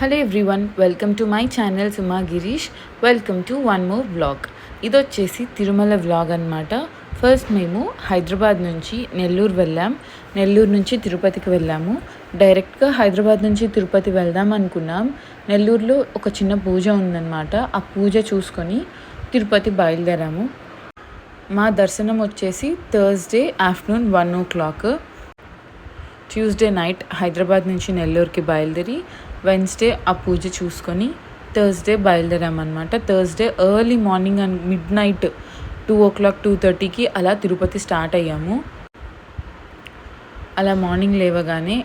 Hello everyone welcome to my channel Suma Girish. Welcome to one more vlog. ఇది వచ్చేసి Tirumala vlog అనమాట first మేము హైదరాబాద్ నుంచి నెల్లూరు వెళ్ళాం. నెల్లూరు నుంచి తిరుపతికి వెళ్ళాము. డైరెక్ట్గా హైదరాబాద్ నుంచి తిరుపతి వెళ్దాం అనుకున్నాం. నెల్లూరులో ఒక చిన్న పూజ ఉందన్నమాట. ఆ పూజ చూసుకొని తిరుపతి బయలుదేరాము. మా దర్శనం వచ్చేసి Thursday afternoon one o'clock. Tuesday night Hyderabad నుంచి నెల్లూరుకి బయలుదేరి వెన్స్డే ఆ పూజ చూసుకొని Thursday బయలుదేరామన్నమాట. Thursday early morning and mid night two o'clock two థర్టీకి అలా తిరుపతి స్టార్ట్ అయ్యాము. అలా మార్నింగ్ లేవగానే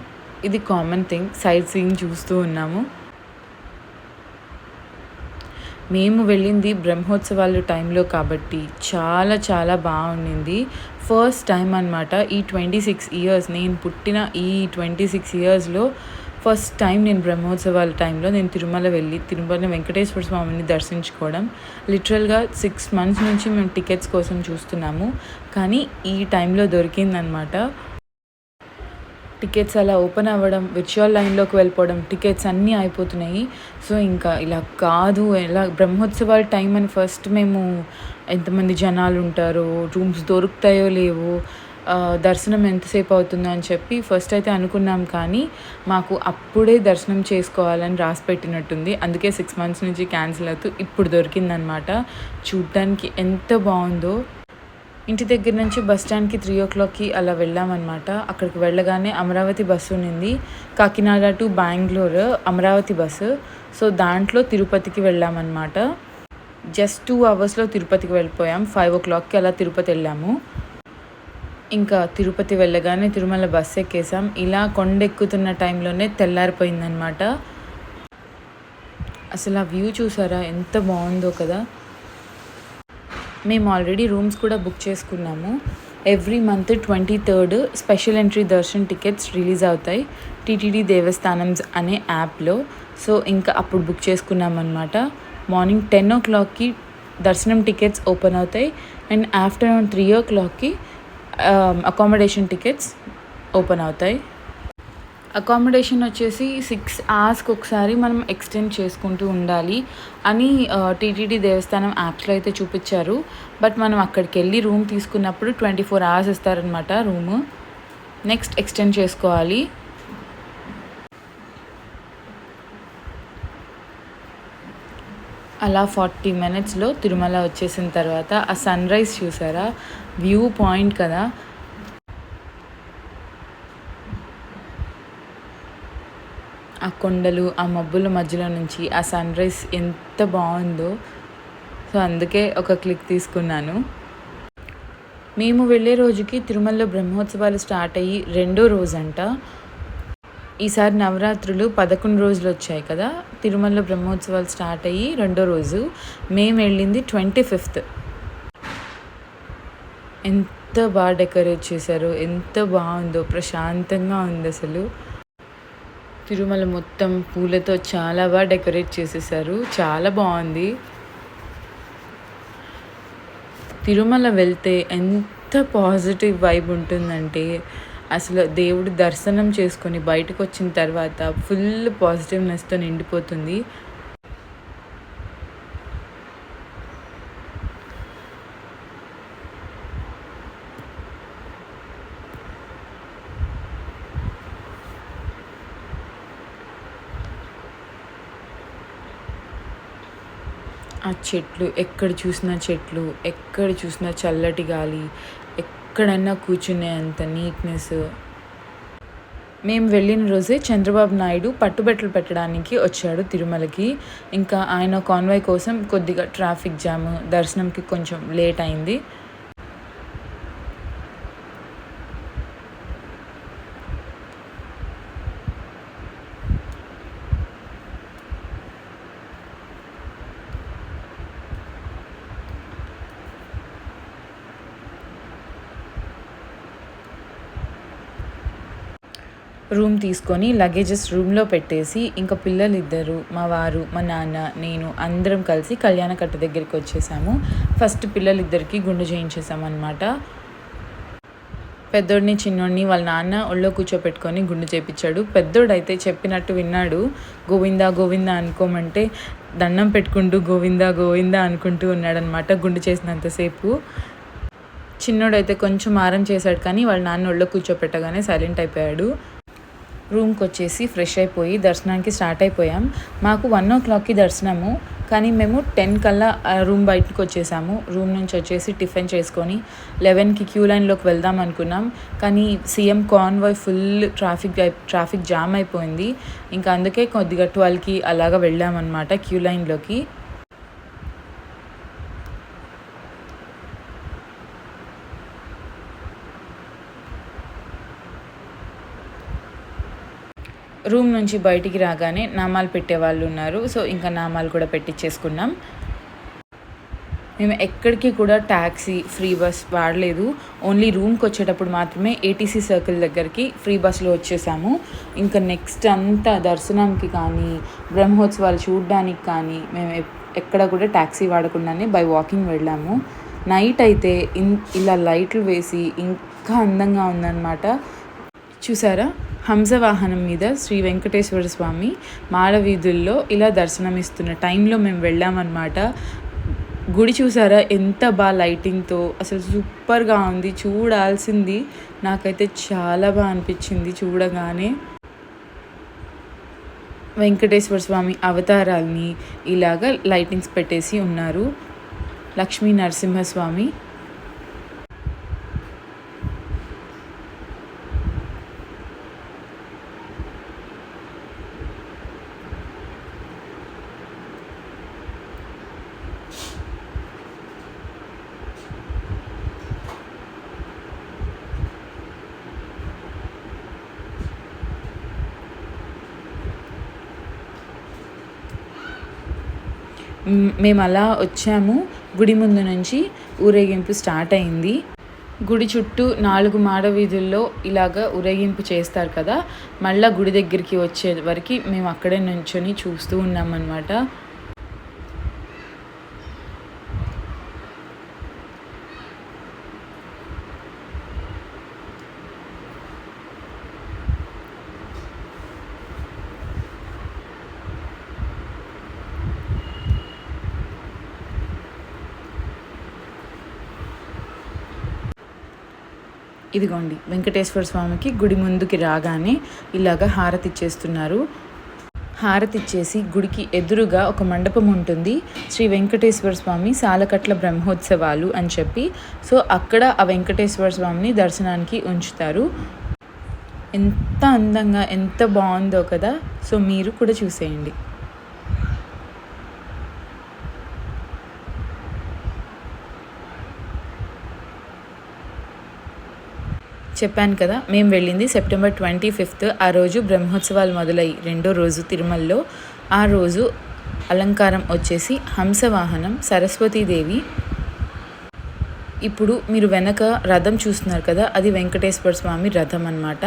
ఇది కామన్ థింగ్ సైట్ సీయింగ్ చూస్తూ ఉన్నాము. మేము వెళ్ళింది బ్రహ్మోత్సవాలు టైంలో కాబట్టి చాలా చాలా బాగుండింది ఫస్ట్ టైం అనమాట ఈ ట్వంటీ సిక్స్ ఇయర్స్ నేను పుట్టిన ఈ ట్వంటీ సిక్స్ ఇయర్స్లో ఫస్ట్ టైం నేను బ్రహ్మోత్సవాల టైంలో నేను తిరుమల వెళ్ళి తిరుమల వెంకటేశ్వర స్వామిని దర్శించుకోవడం. లిటరల్గా సిక్స్ మంత్స్ నుంచి మేము టికెట్స్ కోసం చూస్తున్నాము. కానీ ఈ టైంలో దొరికిందనమాట టికెట్స్ అలా ఓపెన్ అవ్వడం విర్చువల్ లైన్లోకి వెళ్ళిపోవడం టికెట్స్ అన్నీ అయిపోతున్నాయి. సో ఇంకా ఇలా కాదు ఇలా బ్రహ్మోత్సవాల టైం అని ఫస్ట్ మేము ఎంతమంది జనాలు ఉంటారో రూమ్స్ దొరుకుతాయో లేవో దర్శనం ఎంతసేపు అవుతుందో అని చెప్పి ఫస్ట్ అయితే అనుకున్నాం కానీ మాకు అప్పుడే దర్శనం చేసుకోవాలని రాసి పెట్టినట్టుంది. అందుకే సిక్స్ మంత్స్ నుంచి క్యాన్సిల్ అవుతూ ఇప్పుడు దొరికిందనమాట. చూడ్డానికి ఎంత బాగుందో. ఇంటి దగ్గర నుంచి బస్ స్టాండ్కి త్రీ ఓ క్లాక్కి అలా వెళ్ళామన్నమాట అక్కడికి వెళ్ళగానే అమరావతి బస్సు ఉన్నింది. Kakinada to Bengaluru Amaravati bus so దాంట్లో తిరుపతికి వెళ్ళామన్నమాట జస్ట్ టూ అవర్స్లో తిరుపతికి వెళ్ళిపోయాం. ఫైవ్ ఓ క్లాక్కి అలా తిరుపతి వెళ్ళాము. ఇంకా తిరుపతి వెళ్ళగానే తిరుమల బస్సు ఎక్కేసాం ఇలా కొండెక్కుతున్న టైంలోనే తెల్లారిపోయిందనమాట అసలు ఆ వ్యూ చూసారా? ఎంత బాగుందో కదా. మేము ఆల్రెడీ రూమ్స్ కూడా బుక్ చేసుకున్నాము. Every month twenty third special entry darshan tickets release అవుతాయి. టీటీడీ దేవస్థానం అనే యాప్లో. సో ఇంకా అప్పుడు బుక్ చేసుకున్నామన్నమాట. మార్నింగ్ టెన్ ఓ క్లాక్కి దర్శనం టికెట్స్ ఓపెన్ అవుతాయి. అండ్ ఆఫ్టర్నూన్ త్రీ ఓ క్లాక్కి అకామిడేషన్ టికెట్స్ ఓపెన్ అవుతాయి. అకామిడేషన్ వచ్చేసి సిక్స్ అవర్స్కి ఒకసారి మనం ఎక్స్టెండ్ చేసుకుంటూ ఉండాలి అని uh, టీటీడీ దేవస్థానం యాప్స్లో అయితే చూపించారు. బట్ మనం అక్కడికి వెళ్ళి రూమ్ తీసుకున్నప్పుడు ట్వంటీ ఫోర్ అవర్స్ ఇస్తారనమాట రూము నెక్స్ట్ ఎక్స్టెండ్ చేసుకోవాలి. అలా ఫార్టీ మినిట్స్లో తిరుమల వచ్చేసిన తర్వాత ఆ సన్ రైజ్ చూసారా? వ్యూ పాయింట్ కదా. ఆ కొండలు ఆ మబ్బుల మధ్యలో నుంచి ఆ సన్ రైజ్ ఎంత బాగుందో. సో అందుకే ఒక క్లిక్ తీసుకున్నాను. మేము వెళ్ళే రోజుకి తిరుమలలో బ్రహ్మోత్సవాలు స్టార్ట్ అయ్యి రెండో రోజంట. ఈసారి నవరాత్రులు పదకొండు రోజులు వచ్చాయి కదా. తిరుమలలో బ్రహ్మోత్సవాలు స్టార్ట్ అయ్యి రెండో రోజు మేము వెళ్ళింది ట్వంటీ ఫిఫ్త్. ఎంత బాగా డెకరేట్ చేశారు ఎంత బాగుందో ప్రశాంతంగా ఉంది అసలు. తిరుమల మొత్తం పూలతో చాలా బాగా డెకరేట్ చేసేసారు చాలా బాగుంది. తిరుమల వెళ్తే ఎంత పాజిటివ్ వైబ్ ఉంటుందంటే అసలు దేవుడు దర్శనం చేసుకొని బయటకు వచ్చిన తర్వాత ఫుల్ పాజిటివ్నెస్తో నిండిపోతుంది. ఆ చెట్లు ఎక్కడ చూసినా చెట్లు ఎక్కడ చూసినా చల్లటి గాలి ఎక్కడైనా కూర్చునే అంత నీట్నెస్ మేము వెళ్ళిన రోజే చంద్రబాబు నాయుడు పట్టుబట్టలు పెట్టడానికి వచ్చాడు తిరుమలకి. ఇంకా ఆయన కాన్వాయ్ కోసం కొద్దిగా ట్రాఫిక్ జామ్ దర్శనంకి కొంచెం లేట్ అయింది. రూమ్ తీసుకొని లగేజెస్ రూమ్లో పెట్టేసి ఇంకా పిల్లలు ఇద్దరు మా వారు మా నాన్న నేను అందరం కలిసి కళ్యాణకట్ట దగ్గరికి వచ్చేసాము. ఫస్ట్ పిల్లలిద్దరికి గుండు చేయించేసామన్నమాట. పెద్దోడిని చిన్నోడిని వాళ్ళ నాన్న ఒళ్ళో కూర్చోపెట్టుకొని గుండు చేపించాడు. పెద్దోడైతే చెప్పినట్టు విన్నాడు. గోవిందా గోవిందా అనుకోమంటే దండం పెట్టుకుంటూ గోవిందా గోవిందా అనుకుంటూ ఉన్నాడనమాట గుండు చేసినంతసేపు చిన్నోడైతే కొంచెం ఆరం చేశాడు కానీ వాళ్ళ నాన్న ఒళ్ళో కూర్చోపెట్టగానే సైలెంట్ అయిపోయాడు. రూమ్కి వచ్చేసి ఫ్రెష్ అయిపోయి దర్శనానికి స్టార్ట్ అయిపోయాం. మాకు వన్ ఓ క్లాక్కి దర్శనము. కానీ మేము టెన్ కల్లా రూమ్ బయటకు వచ్చేసాము రూమ్ నుంచి వచ్చేసి టిఫిన్ చేసుకొని లెవెన్కి క్యూ లైన్లోకి వెళ్దాం అనుకున్నాం. కానీ CM convoy full traffic traffic jam అయిపోయింది. ఇంకా అందుకే కొద్దిగా ట్వెల్వ్కి అలాగా వెళ్ళామన్నమాట క్యూ లైన్లోకి. రూమ్ నుంచి బయటికి రాగానే నామాలు పెట్టే వాళ్ళు ఉన్నారు. సో ఇంకా నామాలు కూడా పెట్టించేసుకున్నాం మేము ఎక్కడికి కూడా ట్యాక్సీ ఫ్రీ బస్ వాడలేదు. ఓన్లీ రూమ్కి వచ్చేటప్పుడు మాత్రమే ఏటీసీ సర్కిల్ దగ్గరికి ఫ్రీ బస్లో వచ్చేసాము. ఇంకా నెక్స్ట్ అంతా దర్శనంకి కానీ బ్రహ్మోత్సవాలు చూడడానికి కానీ మేము ఎక్కడ కూడా ట్యాక్సీ వాడకుండానే బై వాకింగ్ వెళ్ళాము. నైట్ అయితే ఇన్ ఇలా లైట్లు వేసి ఇంకా అందంగా ఉందన్నమాట. చూసారా? హంస వాహనం మీద శ్రీ వెంకటేశ్వర స్వామి మాలవీధుల్లో ఇలా దర్శనమిస్తున్న టైంలో మేము వెళ్ళామన్నమాట. గుడి చూసారా? ఎంత బాగా లైటింగ్తో అసలు సూపర్గా ఉంది చూడాల్సింది. నాకైతే చాలా బాగా అనిపించింది చూడగానే. వెంకటేశ్వర స్వామి అవతారాల్ని ఇలాగ లైటింగ్స్ పెట్టేసి ఉన్నారు. లక్ష్మీ నరసింహస్వామి మేము అలా వచ్చాము. గుడి ముందు నుంచి ఊరేగింపు స్టార్ట్ అయింది. గుడి చుట్టూ నాలుగు మాడ వీధుల్లో ఇలాగ ఊరేగింపు చేస్తారు కదా మళ్ళీ గుడి దగ్గరికి వచ్చే వరకు మేము అక్కడే నుంచొని చూస్తూ ఉన్నామన్నమాట. ఇదిగోండి వెంకటేశ్వర స్వామికి గుడి ముందుకి రాగానే ఇలాగ హారతి ఇచ్చేస్తున్నారు. హారతి ఇచ్చేసి గుడికి ఎదురుగా ఒక మండపం ఉంటుంది. శ్రీ వెంకటేశ్వర స్వామి సాలకట్ల బ్రహ్మోత్సవాలు అని చెప్పి సో అక్కడ ఆ వెంకటేశ్వర స్వామిని దర్శనానికి ఉంచుతారు. ఎంత అందంగా ఎంత బాగుందో కదా. సో మీరు కూడా చూసేయండి. చెప్పాను కదా మేము వెళ్ళింది సెప్టెంబర్ ట్వంటీ ఫిఫ్త్ ఆ రోజు బ్రహ్మోత్సవాలు మొదలై రెండో రోజు తిరుమలలో. ఆ రోజు అలంకారం వచ్చేసి హంసవాహనం సరస్వతీదేవి. ఇప్పుడు మీరు వెనక రథం చూస్తున్నారు కదా అది వెంకటేశ్వర స్వామి రథం అన్నమాట.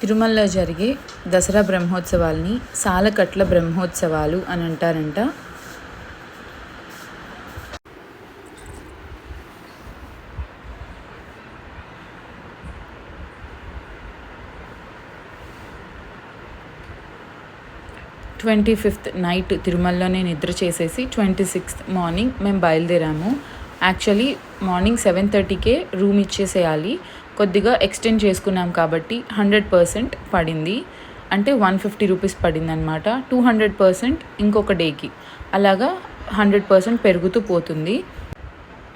తిరుమలలో జరిగే దసరా బ్రహ్మోత్సవాల్ని సాలకట్ల బ్రహ్మోత్సవాలు అని అంటారంట. ట్వంటీ ఫిఫ్త్ నైట్ తిరుమలలోనే నిద్ర చేసేసి ట్వంటీ సిక్స్త్ మార్నింగ్ మేము బయలుదేరాము. యాక్చువల్లీ మార్నింగ్ సెవెన్ థర్టీకే రూమ్ ఇచ్చేసేయాలి. కొద్దిగా ఎక్స్టెండ్ చేసుకున్నాం కాబట్టి హండ్రెడ్ పర్సెంట్ పడింది. అంటే వన్ ఫిఫ్టీ రూపీస్ పడింది అనమాట టూ హండ్రెడ్ పర్సెంట్ ఇంకొక డేకి అలాగా హండ్రెడ్ పర్సెంట్ పెరుగుతూ పోతుంది.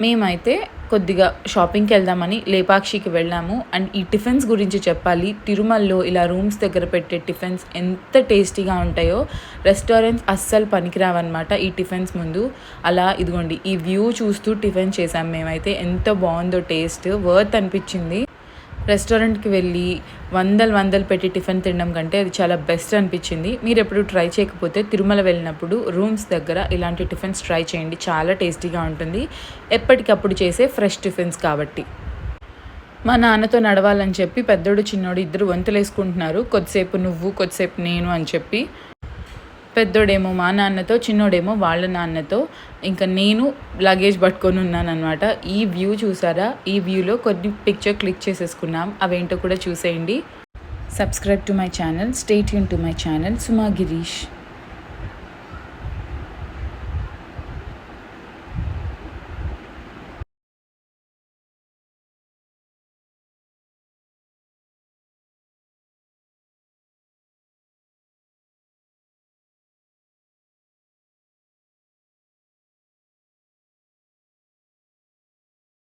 మేమైతే కొద్దిగా షాపింగ్కి వెళ్దామని లేపాక్షికి వెళ్ళాము. అండ్ ఈ టిఫిన్స్ గురించి చెప్పాలి. తిరుమలలో ఇలా రూమ్స్ దగ్గర పెట్టే టిఫిన్స్ ఎంత టేస్టీగా ఉంటాయో రెస్టారెంట్స్ అస్సలు పనికిరావన్నమాట ఈ టిఫిన్స్ ముందు. అలా ఇదిగోండి ఈ వ్యూ చూస్తూ టిఫిన్ చేసాం మేమైతే. ఎంత బాగుందో టేస్ట్ వర్త్ అనిపించింది. రెస్టారెంట్‌కి వెళ్ళి వందలు వందలు పెట్టి టిఫిన్ తినడం కంటే అది చాలా బెస్ట్ అనిపించింది. మీరు ఎప్పుడు ట్రై చేయకపోతే తిరుమల వెళ్ళినప్పుడు రూమ్స్ దగ్గర ఇలాంటి టిఫిన్స్ ట్రై చేయండి. చాలా టేస్టీగా ఉంటుంది. ఎప్పటికప్పుడు చేసే ఫ్రెష్ టిఫిన్స్ కాబట్టి. మా నాన్నతో నడవాలని చెప్పి పెద్దోడు, చిన్నోడు ఇద్దరు వంతులేసుకుంటున్నారు. కొద్దిసేపు నువ్వు, కొద్దిసేపు నేను అని చెప్పి. పెద్దోడేమో మా నాన్నతో, చిన్నోడేమో వాళ్ళ నాన్నతో. ఇంకా నేను లగేజ్ పట్టుకొని ఉన్నానమాట ఈ వ్యూ చూసారా? ఈ వ్యూలో కొన్ని పిక్చర్ క్లిక్ చేసేసుకున్నాం. అవేంటో కూడా చూసేయండి. Subscribe to my channel. Stay Yoon to my channel. Suma Girish.